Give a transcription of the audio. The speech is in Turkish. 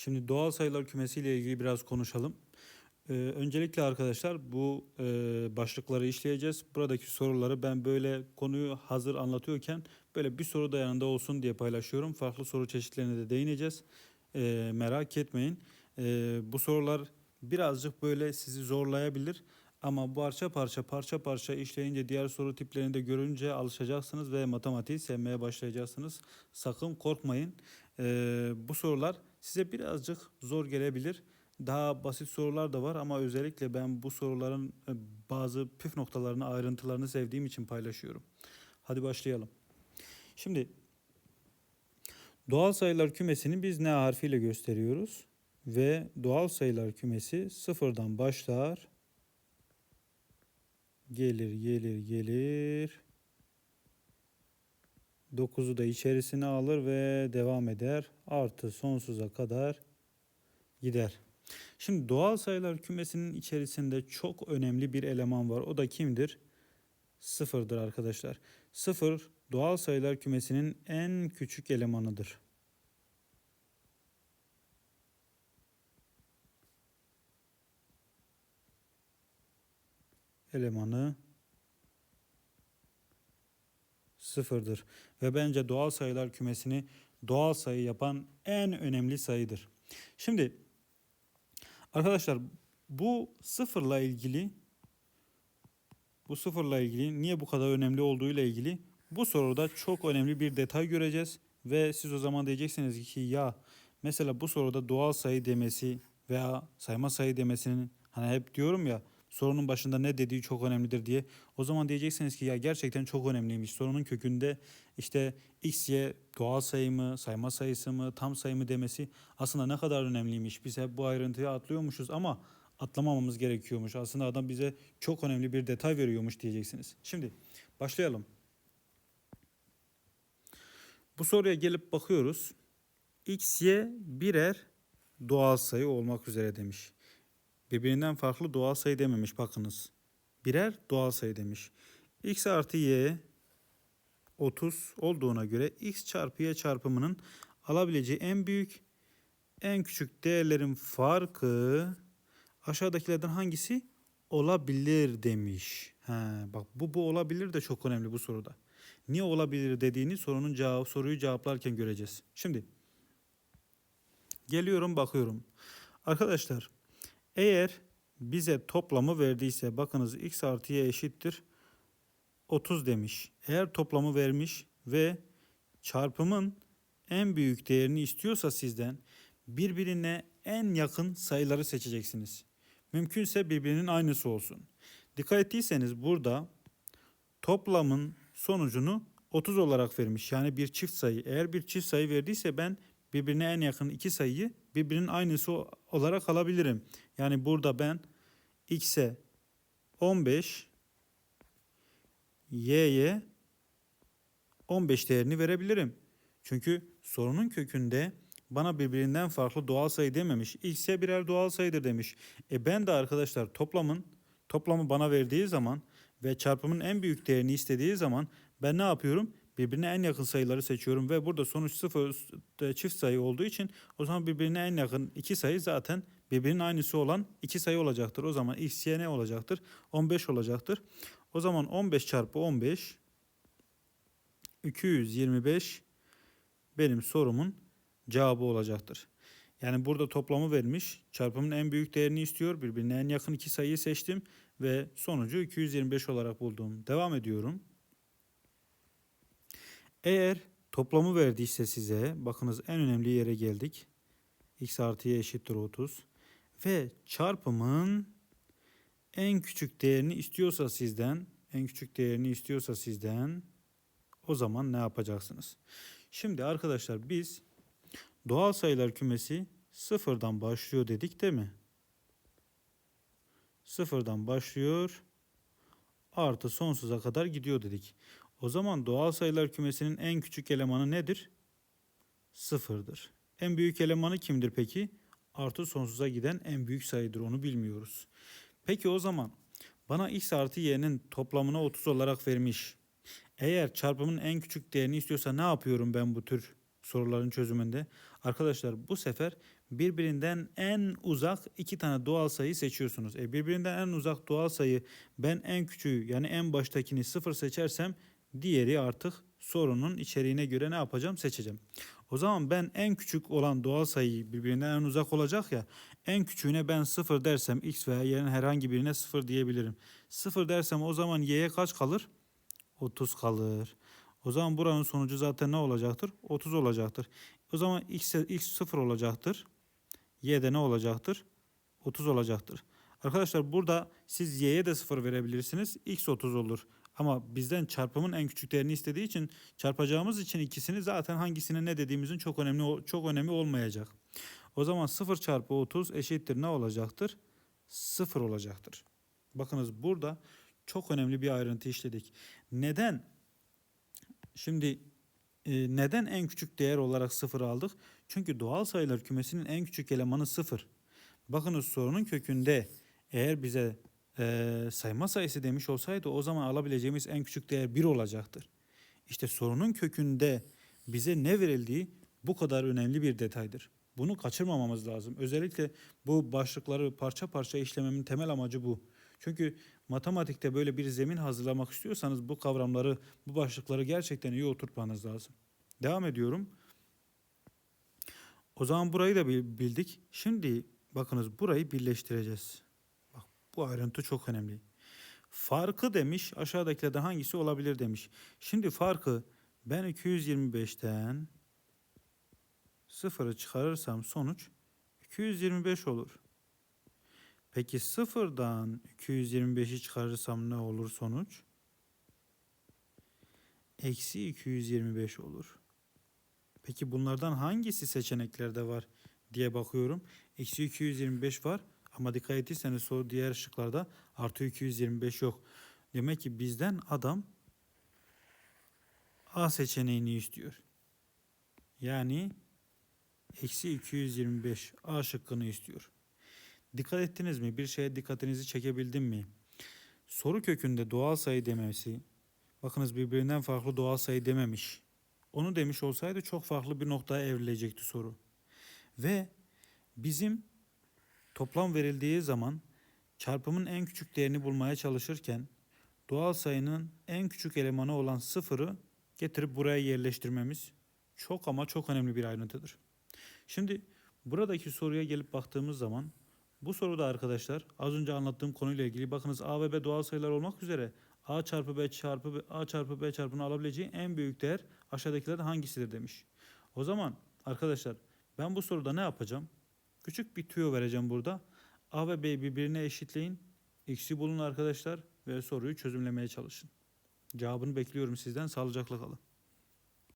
Şimdi doğal sayılar kümesiyle ilgili biraz konuşalım. Ee, öncelikle arkadaşlar bu e, başlıkları işleyeceğiz. Buradaki soruları ben böyle konuyu hazır anlatıyorken böyle bir soru da yanında olsun diye paylaşıyorum. Farklı soru çeşitlerine de değineceğiz. Ee, merak etmeyin. Ee, bu sorular birazcık böyle sizi zorlayabilir. Ama parça parça parça parça işleyince diğer soru tiplerini de görünce alışacaksınız ve matematiği sevmeye başlayacaksınız. Sakın korkmayın. Ee, bu sorular size birazcık zor gelebilir. Daha basit sorular da var ama özellikle ben bu soruların e, bazı püf noktalarını, ayrıntılarını sevdiğim için paylaşıyorum. Hadi başlayalım. Şimdi doğal sayılar kümesini biz ne harfiyle gösteriyoruz? Ve doğal sayılar kümesi sıfırdan başlar. Gelir, gelir, gelir. 9'u da içerisine alır ve devam eder. Artı sonsuza kadar gider. Şimdi doğal sayılar kümesinin içerisinde çok önemli bir eleman var. O da kimdir? Sıfırdır arkadaşlar. Sıfır doğal sayılar kümesinin en küçük elemanıdır. Elemanı sıfırdır. Ve bence doğal sayılar kümesini doğal sayı yapan en önemli sayıdır. Şimdi arkadaşlar bu sıfırla ilgili bu sıfırla ilgili niye bu kadar önemli olduğu ile ilgili bu soruda çok önemli bir detay göreceğiz ve siz o zaman diyeceksiniz ki ya mesela bu soruda doğal sayı demesi veya sayma sayı demesinin hani hep diyorum ya sorunun başında ne dediği çok önemlidir diye. O zaman diyeceksiniz ki ya gerçekten çok önemliymiş. Sorunun kökünde işte x, y doğal sayı mı, sayma sayısı mı, tam sayı mı demesi aslında ne kadar önemliymiş. Biz hep bu ayrıntıyı atlıyormuşuz ama atlamamamız gerekiyormuş. Aslında adam bize çok önemli bir detay veriyormuş diyeceksiniz. Şimdi başlayalım. Bu soruya gelip bakıyoruz. X, Y birer doğal sayı olmak üzere demiş. Birbirinden farklı doğal sayı dememiş bakınız. Birer doğal sayı demiş. X artı Y 30 olduğuna göre X çarpı Y çarpımının alabileceği en büyük en küçük değerlerin farkı aşağıdakilerden hangisi olabilir demiş. He, bak bu bu olabilir de çok önemli bu soruda. Niye olabilir dediğini sorunun cevabı soruyu cevaplarken göreceğiz. Şimdi geliyorum bakıyorum. Arkadaşlar eğer bize toplamı verdiyse bakınız x artı y eşittir 30 demiş. Eğer toplamı vermiş ve çarpımın en büyük değerini istiyorsa sizden birbirine en yakın sayıları seçeceksiniz. Mümkünse birbirinin aynısı olsun. Dikkat ettiyseniz burada toplamın sonucunu 30 olarak vermiş. Yani bir çift sayı. Eğer bir çift sayı verdiyse ben birbirine en yakın iki sayıyı birbirinin aynısı olarak alabilirim. Yani burada ben x'e 15 y'ye 15 değerini verebilirim. Çünkü sorunun kökünde bana birbirinden farklı doğal sayı dememiş. X'e birer doğal sayıdır demiş. E ben de arkadaşlar toplamın toplamı bana verdiği zaman ve çarpımın en büyük değerini istediği zaman ben ne yapıyorum? Birbirine en yakın sayıları seçiyorum ve burada sonuç sıfır çift sayı olduğu için o zaman birbirine en yakın iki sayı zaten birbirinin aynısı olan iki sayı olacaktır. O zaman x, y ne olacaktır? 15 olacaktır. O zaman 15 çarpı 15 225 benim sorumun cevabı olacaktır. Yani burada toplamı vermiş. Çarpımın en büyük değerini istiyor. Birbirine en yakın iki sayıyı seçtim ve sonucu 225 olarak buldum. Devam ediyorum. Eğer toplamı verdiyse size bakınız en önemli yere geldik. x artı y eşittir 30 ve çarpımın en küçük değerini istiyorsa sizden en küçük değerini istiyorsa sizden o zaman ne yapacaksınız? Şimdi arkadaşlar biz doğal sayılar kümesi sıfırdan başlıyor dedik değil mi? Sıfırdan başlıyor artı sonsuza kadar gidiyor dedik. O zaman doğal sayılar kümesinin en küçük elemanı nedir? Sıfırdır. En büyük elemanı kimdir peki? Artı sonsuza giden en büyük sayıdır onu bilmiyoruz. Peki o zaman bana x artı y'nin toplamını 30 olarak vermiş. Eğer çarpımın en küçük değerini istiyorsa ne yapıyorum ben bu tür soruların çözümünde. Arkadaşlar bu sefer birbirinden en uzak iki tane doğal sayı seçiyorsunuz. E birbirinden en uzak doğal sayı ben en küçüğü yani en baştakini sıfır seçersem diğeri artık sorunun içeriğine göre ne yapacağım seçeceğim. O zaman ben en küçük olan doğal sayıyı birbirinden en uzak olacak ya en küçüğüne ben sıfır dersem x veya y'nin herhangi birine sıfır diyebilirim. Sıfır dersem o zaman y'ye kaç kalır? 30 kalır. O zaman buranın sonucu zaten ne olacaktır? 30 olacaktır. O zaman x, x 0 olacaktır. Y de ne olacaktır? 30 olacaktır. Arkadaşlar burada siz y'ye de 0 verebilirsiniz. x 30 olur. Ama bizden çarpımın en küçük değerini istediği için çarpacağımız için ikisini zaten hangisine ne dediğimizin çok önemli çok önemi olmayacak. O zaman 0 çarpı 30 eşittir ne olacaktır? 0 olacaktır. Bakınız burada çok önemli bir ayrıntı işledik. Neden? Şimdi e, neden en küçük değer olarak 0 aldık? Çünkü doğal sayılar kümesinin en küçük elemanı 0. Bakınız sorunun kökünde eğer bize e, sayma sayısı demiş olsaydı o zaman alabileceğimiz en küçük değer 1 olacaktır. İşte sorunun kökünde bize ne verildiği bu kadar önemli bir detaydır. Bunu kaçırmamamız lazım. Özellikle bu başlıkları parça parça işlememin temel amacı bu. Çünkü matematikte böyle bir zemin hazırlamak istiyorsanız bu kavramları, bu başlıkları gerçekten iyi oturtmanız lazım. Devam ediyorum. O zaman burayı da bil- bildik. Şimdi bakınız burayı birleştireceğiz. Bu ayrıntı çok önemli. Farkı demiş aşağıdakilerden hangisi olabilir demiş. Şimdi farkı ben 225'ten sıfırı çıkarırsam sonuç 225 olur. Peki sıfırdan 225'i çıkarırsam ne olur sonuç? Eksi 225 olur. Peki bunlardan hangisi seçeneklerde var diye bakıyorum. Eksi 225 var ama dikkat ettiyseniz soru diğer şıklarda artı 225 yok. Demek ki bizden adam A seçeneğini istiyor. Yani eksi 225 A şıkkını istiyor. Dikkat ettiniz mi? Bir şeye dikkatinizi çekebildim mi? Soru kökünde doğal sayı demesi, bakınız birbirinden farklı doğal sayı dememiş. Onu demiş olsaydı çok farklı bir noktaya evrilecekti soru. Ve bizim toplam verildiği zaman çarpımın en küçük değerini bulmaya çalışırken doğal sayının en küçük elemanı olan sıfırı getirip buraya yerleştirmemiz çok ama çok önemli bir ayrıntıdır. Şimdi buradaki soruya gelip baktığımız zaman bu soruda arkadaşlar az önce anlattığım konuyla ilgili bakınız A ve B doğal sayılar olmak üzere A çarpı B çarpı B, A çarpı B çarpını alabileceği en büyük değer aşağıdakilerden hangisidir demiş. O zaman arkadaşlar ben bu soruda ne yapacağım? Küçük bir tüyo vereceğim burada. A ve B'yi birbirine eşitleyin. X'i bulun arkadaşlar ve soruyu çözümlemeye çalışın. Cevabını bekliyorum sizden. Sağlıcakla kalın.